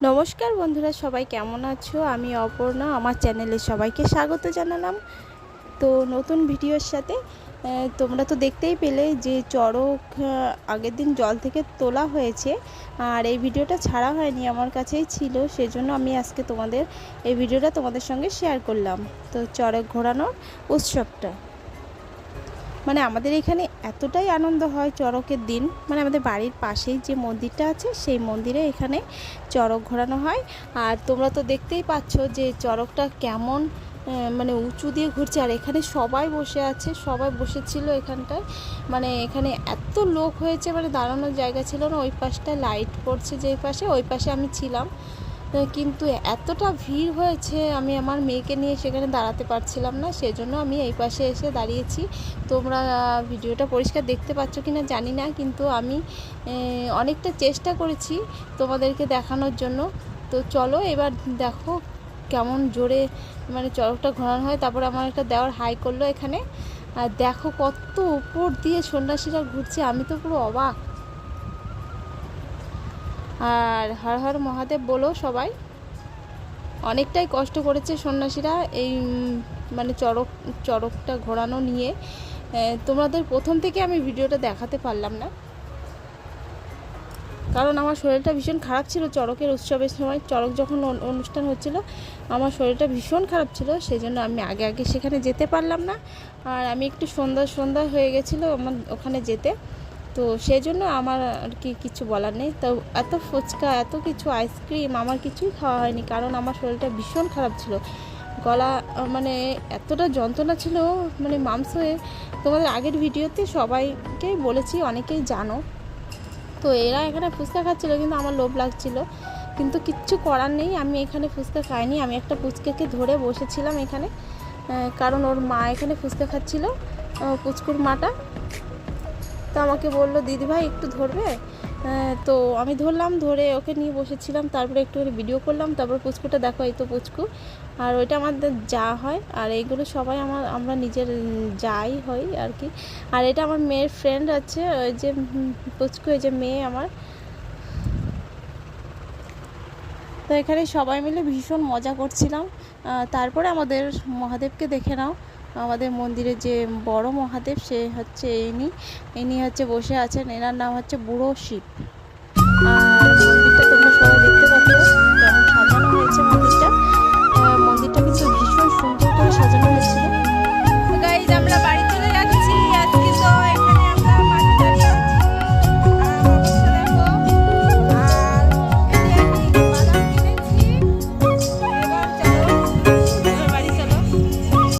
নমস্কার বন্ধুরা, সবাই কেমন আছো? আমি অপর্ণা, আমার চ্যানেলে সবাইকে স্বাগত জানালাম। তো নতুন ভিডিওর সাথে তোমরা তো দেখতেই পেলে যে চড়ক আগের দিন জল থেকে তোলা হয়েছে। আর এই ভিডিওটা ছাড়া হয়নি, আমার কাছেই ছিল। সেজন্য আমি আজকে তোমাদের, এই ভিডিওটা তোমাদের সঙ্গে শেয়ার করলাম। তো চড়ক ঘোরানোর উৎসবটা। মানে আমাদের এখানে এতটাই আনন্দ হয় চড়কের দিন। মানে আমাদের বাড়ির পাশেই যে মন্দিরটা আছে, সেই মন্দিরে এখানে চড়ক ঘোরানো হয়। আর তোমরা তো দেখতেই পাচ্ছ যে চড়কটা কেমন মানে উঁচু দিয়ে ঘুরছে। আর এখানে সবাই বসে আছে, সবাই বসেছিল এখানটায়। মানে এখানে এত লোক হয়েছে মানে দাঁড়ানোর জায়গা ছিল না। ওই পাশটা লাইট পড়ছে যেই পাশে, ওই পাশে আমি ছিলাম। কিন্তু এতটা ভিড় হয়েছে, আমি আমার মেয়েকে নিয়ে সেখানে দাঁড়াতে পারছিলাম না, সেজন্য আমি এই পাশে এসে দাঁড়িয়েছি। তোমরা ভিডিওটা পরিষ্কার দেখতে পাচ্ছ কি না জানি না, কিন্তু আমি অনেকটা চেষ্টা করেছি তোমাদেরকে দেখানোর জন্য। তো চলো এবার দেখো কেমন জোরে মানে চড়কটা ঘোরানো হয়, তারপরে আমার একটা দেওয়ার হাই করল এখানে। আর দেখো কত উপর দিয়ে সন্ন্যাসীরা ঘুরছে, আমি তো পুরো অবাক। আর হর হর মহাদেব বলো সবাই। অনেকটাই কষ্ট করেছে সন্ন্যাসীরা এই মানে চড়ক, চড়কটা ঘোরানো নিয়ে। তোমাদের প্রথম থেকে আমি ভিডিওটা দেখাতে পারলাম না। কারণ আমার শরীরটা ভীষণ খারাপ ছিল চড়কের উৎসবের সময়। চড়ক যখন অনু- অনুষ্ঠান হচ্ছিল, আমার শরীরটা ভীষণ খারাপ ছিল সেই জন্য আমি আগে আগে সেখানে যেতে পারলাম না। আর আমি একটু সন্ধ্যা সন্ধ্যা হয়ে গেছিল আমার ওখানে যেতে। তো সেই জন্য আমার আর কি কিছু বলার নেই। তো এত ফুচকা, এত কিছু আইসক্রিম আমার কিছুই খাওয়া হয়নি কারণ আমার শরীরটা ভীষণ খারাপ ছিল। গলা মানে এতটা যন্ত্রণা ছিল মানে মাংস হয়ে তোমাদের আগের ভিডিওতে সবাইকেই বলেছি, অনেকেই জানো। তো এরা এখানে ফুচকা খাচ্ছিলো কিন্তু আমার লোভ লাগছিল। কিন্তু কিচ্ছু করার নেই, আমি এখানে ফুচকা খাইনি। আমি একটা ফুচকাকে ধরে বসেছিলাম এখানে কারণ ওর মা এখানে ফুচকা খাচ্ছিল পুচকুর মাটা। তো আমাকে বলল দিদি ভাই একটু ধরবে? আহ, তো আমি ধরলাম ধরে ওকে নিয়ে বসেছিলাম তারপরে একটু ভিডিও করলাম তারপর পুচকুটা দেখো এই তো পুচকু। আর ওইটা আমাদের যা হয় আর এইগুলো সবাই আমার আমরা নিজের যাই হই আর কি। আর এটা আমার মেয়ের ফ্রেন্ড আছে ওই যে পুচকু এই যে মেয়ে আমার। তো এখানে সবাই মিলে ভীষণ মজা করছিলাম। তারপরে আমাদের মহাদেবকে দেখে নাও। আমাদের মন্দিরে যে বড় মহাদেব সে হচ্ছে ইনি ইনি হচ্ছে বসে আছেন। এনার নাম হচ্ছে বুড়ো শিব।